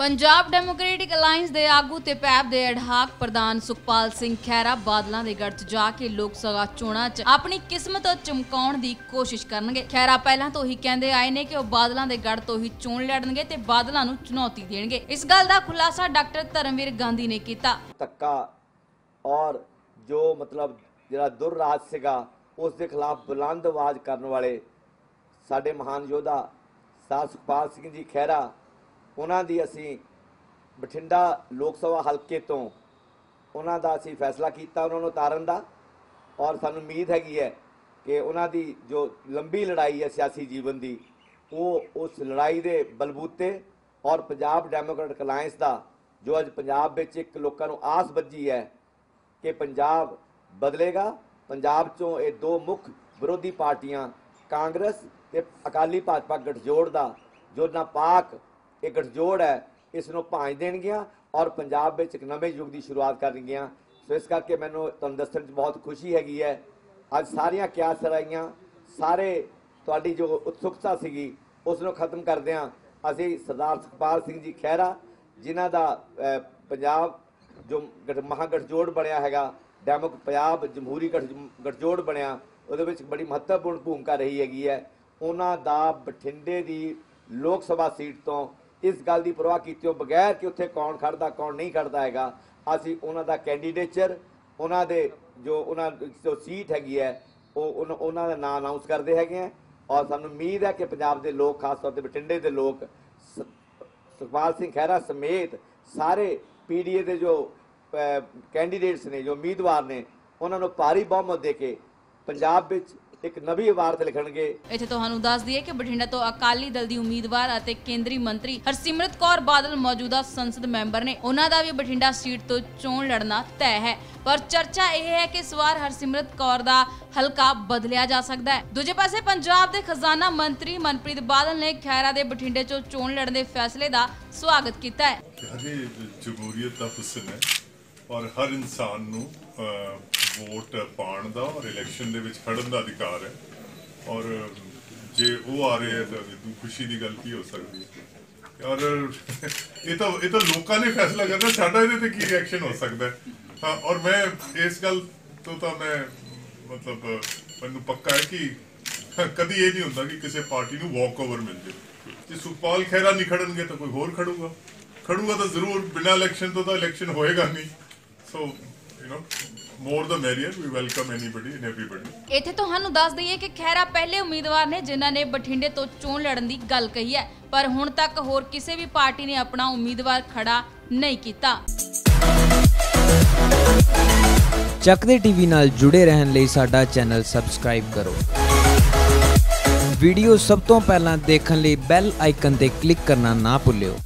Punjab democratic alliance ਦੇ ਆਗੂ ਤੇ ਪੈਪ ਦੇ ਐਡਹਾਕ ਪ੍ਰਧਾਨ ਸੁਖਪਾਲ ਸਿੰਘ ਖਹਿਰਾ ਬਾਦਲਾਂ ਦੇ ਗੜ੍ਹ 'ਚ ਜਾ ਕੇ ਲੋਕ ਸਭਾ ਚੋਣਾਂ 'ਚ ਆਪਣੀ ਕਿਸਮਤ ਚਮਕਾਉਣ ਦੀ ਕੋਸ਼ਿਸ਼ ਕਰਨਗੇ। ਖਹਿਰਾ ਪਹਿਲਾਂ ਤੋਂ ਹੀ ਕਹਿੰਦੇ ਆਏ ਨੇ ਕਿ ਉਹ ਬਾਦਲਾਂ ਦੇ ਗੜ੍ਹ ਤੋਂ ਹੀ ਚੋਣ ਲੜਨਗੇ ਤੇ ਬਾਦਲਾਂ ਨੂੰ ਚੁਣੌਤੀ ਦੇਣਗੇ। ਇਸ ਗੱਲ ਦਾ ਖੁਲਾਸਾ ਡਾਕਟਰ ਧਰਮਵੀਰ ਗਾਂਧੀ ਨੇ ਕੀਤਾ। ਧੱਕਾ ਔਰ ਜੋ ਮਤਲਬ ਜਿਹੜਾ ਦੁਰਰਾਜ ਸੀਗਾ, ਉਸ ਦੇ ਖਿਲਾਫ ਬੁਲੰਦ ਆਵਾਜ਼ ਕਰਨ ਵਾਲੇ ਸਾਡੇ ਮਹਾਨ ਯੋਧਾ ਸਰਦਾਰ ਸੁਖਪਾਲ ਸਿੰਘ ਜੀ ਖਹਿਰਾ ਉਹਨਾਂ ਦੀ ਅਸੀਂ ਬਠਿੰਡਾ ਲੋਕ ਸਭਾ ਹਲਕੇ ਤੋਂ ਉਹਨਾਂ ਦਾ ਅਸੀਂ ਫੈਸਲਾ ਕੀਤਾ, ਉਹਨਾਂ ਨੂੰ ਉਤਾਰਨ ਦਾ। ਔਰ ਸਾਨੂੰ ਉਮੀਦ ਹੈਗੀ ਹੈ ਕਿ ਉਹਨਾਂ ਦੀ ਜੋ ਲੰਬੀ ਲੜਾਈ ਹੈ ਸਿਆਸੀ ਜੀਵਨ ਦੀ, ਉਹ ਉਸ ਲੜਾਈ ਦੇ ਬਲਬੂਤੇ ਔਰ ਪੰਜਾਬ ਡੈਮੋਕ੍ਰੈਟਿਕ ਅਲਾਈਅੰਸ ਦਾ, ਜੋ ਅੱਜ ਪੰਜਾਬ ਵਿੱਚ ਇੱਕ ਲੋਕਾਂ ਨੂੰ ਆਸ ਬੱਜੀ ਹੈ ਕਿ ਪੰਜਾਬ ਬਦਲੇਗਾ। ਪੰਜਾਬ ਚੋਂ ਇਹ ਦੋ ਮੁੱਖ ਵਿਰੋਧੀ ਪਾਰਟੀਆਂ ਕਾਂਗਰਸ ਤੇ ਅਕਾਲੀ ਭਾਜਪਾ ਗਠਜੋੜ ਦਾ, ਜੋ ਨਾਪਾਕ ਇਹ ਗਠਜੋੜ ਹੈ ਇਸ ਨੂੰ ਭਾਂਜ ਦੇਣਗੀਆਂ ਔਰ ਪੰਜਾਬ ਵਿੱਚ ਇੱਕ ਨਵੇਂ ਯੁੱਗ ਦੀ ਸ਼ੁਰੂਆਤ ਕਰਨਗੀਆਂ। ਸੋ ਇਸ ਕਰਕੇ ਮੈਨੂੰ ਤੁਹਾਨੂੰ ਦੱਸਣ 'ਚ ਬਹੁਤ ਖੁਸ਼ੀ ਹੈਗੀ ਹੈ। ਅੱਜ ਸਾਰੀਆਂ ਕਿਆਸ ਸਰਾਈਆਂ, ਸਾਰੇ ਤੁਹਾਡੀ ਜੋ ਉਤਸੁਕਤਾ ਸੀਗੀ ਉਸ ਨੂੰ ਖਤਮ ਕਰਦਿਆਂ ਅਸੀਂ ਸਰਦਾਰ ਸੁਖਪਾਲ ਸਿੰਘ ਜੀ ਖਹਿਰਾ, ਜਿਨ੍ਹਾਂ ਦਾ ਪੰਜਾਬ ਜੋ ਗਠ- ਮਹਾਗਠਜੋੜ ਬਣਿਆ ਹੈਗਾ, ਡੈਮੋਕ, ਪੰਜਾਬ ਜਮਹੂਰੀ ਗਠ- ਗਠਜੋੜ ਬਣਿਆ, ਉਹਦੇ ਵਿੱਚ ਬੜੀ ਮਹੱਤਵਪੂਰਨ ਭੂਮਿਕਾ ਰਹੀ ਹੈਗੀ ਹੈ। ਉਹਨਾਂ ਦਾ ਬਠਿੰਡੇ ਦੀ ਲੋਕ ਸਭਾ ਸੀਟ ਤੋਂ ਇਸ ਗੱਲ ਦੀ ਪਰਵਾਹ ਕੀਤੇ ਬਗੈਰ ਕਿ ਉੱਥੇ ਕੌਣ ਖੜਦਾ, ਕੌਣ ਨਹੀਂ ਖੜਦਾ ਹੈਗਾ। ਅਸੀਂ ਉਹਨਾਂ ਦਾ ਕੈਂਡੀਡੇਚਰ ਉਹਨਾਂ ਦੇ ਜੋ ਉਹਨਾਂ ਜੋ ਸੀਟ ਹੈਗੀ ਹੈ, ਉਹ ਉਹਨਾਂ- ਉਹਨਾਂ ਦਾ ਨਾਮ ਅਨਾਉਂਸ ਕਰਦੇ ਹੈਗੇ ਆ ਔਰ ਸਾਨੂੰ ਉਮੀਦ ਹੈ ਕਿ ਪੰਜਾਬ ਦੇ ਲੋਕ, ਖਾਸ ਤੌਰ ਤੇ ਬਠਿੰਡੇ ਦੇ ਲੋਕ, ਸ- ਸੁਖਪਾਲ ਸਿੰਘ ਖਹਿਰਾ ਸਮੇਤ ਸਾਰੇ ਪੀਡੀਏ ਦੇ ਜੋ ਕੈਂਡੀਡੇਟਸ ਨੇ, ਜੋ ਉਮੀਦਵਾਰ ਨੇ, ਉਹਨਾਂ ਨੂੰ ਭਾਰੀ ਬਹੁਮਤ ਦੇ ਕੇ ਪੰਜਾਬ ਵਿੱਚ ਇੱਕ ਨਵੀਂ ਇਬਾਰਤ ਲਿਖਣਗੇ। ਇੱਥੇ ਤੁਹਾਨੂੰ ਦੱਸ ਦਈਏ ਕਿ ਬਠਿੰਡਾ ਤੋਂ ਅਕਾਲੀ ਦਲ ਦੀ ਉਮੀਦਵਾਰ ਅਤੇ ਕੇਂਦਰੀ ਮੰਤਰੀ ਹਰਸਿਮਰਤ ਕੌਰ ਬਾਦਲ ਮੌਜੂਦਾ ਸੰਸਦ ਮੈਂਬਰ ਨੇ ਉਹਨਾਂ ਦਾ ਵੀ ਬਠਿੰਡਾ ਸੀਟ ਤੋਂ ਚੋਣ ਲੜਨਾ ਤੈਅ ਹੈ। ਪਰ ਚਰਚਾ ਇਹ ਹੈ ਕਿ ਇਸ ਵਾਰ ਹਰਸਿਮਰਤ ਕੌਰ ਦਾ ਹਲਕਾ ਬਦਲਿਆ ਜਾ ਸਕਦਾ ਹੈ। ਦੂਜੇ ਪਾਸੇ ਪੰਜਾਬ ਦੇ ਖਜ਼ਾਨਾ ਮੰਤਰੀ ਮਨਪ੍ਰੀਤ ਬਾਦਲ ਨੇ ਖੈਰਾ ਦੇ ਬਠਿੰਡੇ ਤੋਂ ਚੋਣ ਲੜਨ ਦੇ ਫੈਸਲੇ ਦਾ ਸਵਾਗਤ ਕੀਤਾ ਹੈ। ਹਜੇ ਜਮਹੂਰੀਅਤ ਦਾ ਹੁਸਨ ਹੈ ਔਰ ਹਰ ਇਨਸਾਨ ਨੂੰ ਵੋਟ ਪਾਉਣ ਦਾ ਔਰ ਇਲੈਕਸ਼ਨ ਦੇ ਵਿੱਚ ਖੜਨ ਦਾ ਅਧਿਕਾਰ ਹੈ। ਔਰ ਜੇ ਉਹ ਆ ਰਹੇ ਹੈ ਤਾਂ ਇਹ ਖੁਸ਼ੀ ਦੀ ਗੱਲ ਕੀ ਹੋ ਸਕਦੀ ਹੈ? ਔਰ ਇਹ ਤਾਂ ਇਹ ਤਾਂ ਲੋਕਾਂ ਨੇ ਫੈਸਲਾ ਕਰਨਾ, ਸਾਡਾ ਇਹਦੇ ਤੇ ਕੀ ਰਿਐਕਸ਼ਨ ਹੋ ਸਕਦਾ ਹਾਂ? ਔਰ ਮੈਂ ਇਸ ਗੱਲ ਤੋਂ ਤਾਂ ਮੈਂ, ਮਤਲਬ, ਮੈਨੂੰ ਪੱਕਾ ਹੈ ਕਿ ਕਦੀ ਇਹ ਨਹੀਂ ਹੁੰਦਾ ਕਿ ਕਿਸੇ ਪਾਰਟੀ ਨੂੰ ਵਾਕ ਓਵਰ ਮਿਲ ਜੇ। ਜੇ ਸੁਖਪਾਲ ਖਹਿਰਾ ਨਹੀਂ ਖੜਨਗੇ ਤਾਂ ਕੋਈ ਹੋਰ ਖੜੂਗਾ। ਖੜੂਗਾ ਤਾਂ ਜ਼ਰੂਰ, ਬਿਨਾਂ ਇਲੈਕਸ਼ਨ ਤੋਂ ਤਾਂ ਇਲੈਕਸ਼ਨ ਹੋਏਗਾ ਨਹੀਂ। So you know more the merrier we welcome anybody and everybody ਇੱਥੇ ਤੁਹਾਨੂੰ ਦੱਸ ਦਈਏ ਕਿ ਖੈਰਾ ਪਹਿਲੇ ਉਮੀਦਵਾਰ ਨੇ ਜਿਨ੍ਹਾਂ ਨੇ ਬਠਿੰਡੇ ਤੋਂ ਚੋਣ ਲੜਨ ਦੀ ਗੱਲ ਕਹੀ ਹੈ ਪਰ ਹੁਣ ਤੱਕ ਹੋਰ ਕਿਸੇ ਵੀ ਪਾਰਟੀ ਨੇ ਆਪਣਾ ਉਮੀਦਵਾਰ ਖੜਾ ਨਹੀਂ ਕੀਤਾ। ਚੱਕਦੇ ਟੀਵੀ ਨਾਲ ਜੁੜੇ ਰਹਿਣ ਲਈ ਸਾਡਾ ਚੈਨਲ ਸਬਸਕ੍ਰਾਈਬ ਕਰੋ। ਵੀਡੀਓ ਸਭ ਤੋਂ ਪਹਿਲਾਂ ਦੇਖਣ ਲਈ ਬੈਲ ਆਈਕਨ ਤੇ ਕਲਿੱਕ ਕਰਨਾ ਨਾ ਭੁੱਲਿਓ।